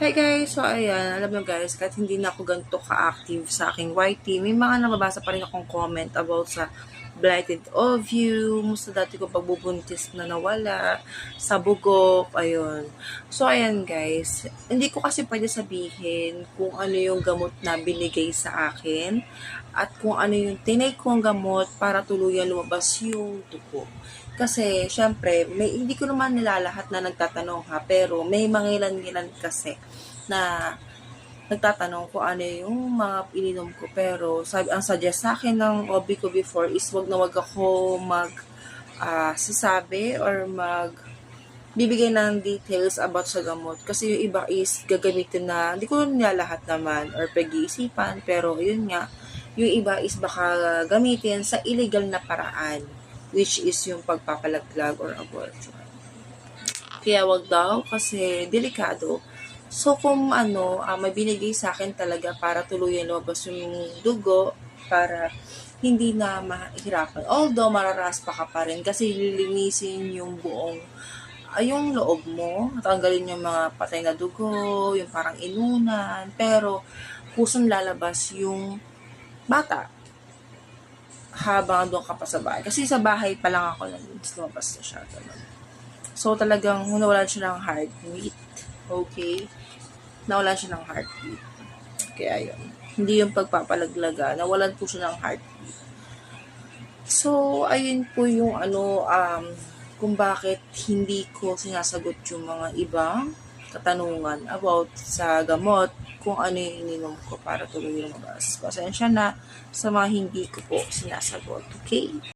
Hi guys! So ayan, alam nyo guys, kahit hindi na ako ganito ka-active sa aking YT, may mga nababasa pa rin akong comment about sa blighted ovum, sa dati ko pagbubuntis na nawala, sa bugok, ayun. So ayan guys, hindi ko kasi pwede sabihin kung ano yung gamot na binigay sa akin at kung ano yung tinake kong gamot para tuluyan lumabas yung tuko. Kasi, syempre, may, hindi ko naman nilalahat na nagtatanong ha, pero may mga ilan-ilan kasi na nagtatanong kung ano yung mga ininom ko. Pero, sabi, ang suggest sa akin ng hobby ko before is wag na wag ako mag ah, sasabi or mag bibigay ng details about sa gamot. Kasi yung iba is gagamitin na, hindi ko nilalahat naman or pag-iisipan, pero yun nga, yung iba is baka gamitin sa illegal na paraan which is yung pagpapalaglag or abortion. Kaya wag daw kasi delikado. So kung ano, ah, may binigay sa akin talaga para tuluyan lumabas yung dugo para hindi na mahirapan. Although mararaspa ka pa rin kasi lilinisin yung buong ay yung loob mo, tanggalin yung mga patay na dugo, yung parang inunan, pero kusang lalabas yung bata habang doon ka pa sa bahay. Kasi sa bahay pa lang ako lumabas na siya. Ganun. So, talagang nawalan siya ng heartbeat. Okay? Nawalan siya ng heartbeat. Kaya yun. Hindi yung pagpapalaglaga. Nawalan po siya ng heartbeat. So, ayun po yung ano, um, kung bakit hindi ko sinasagot yung mga ibang katanungan about sa gamot kung ano yung ininom ko para tuloy lumabas. Pasensya na sa mga hindi ko po sinasagot. Okay?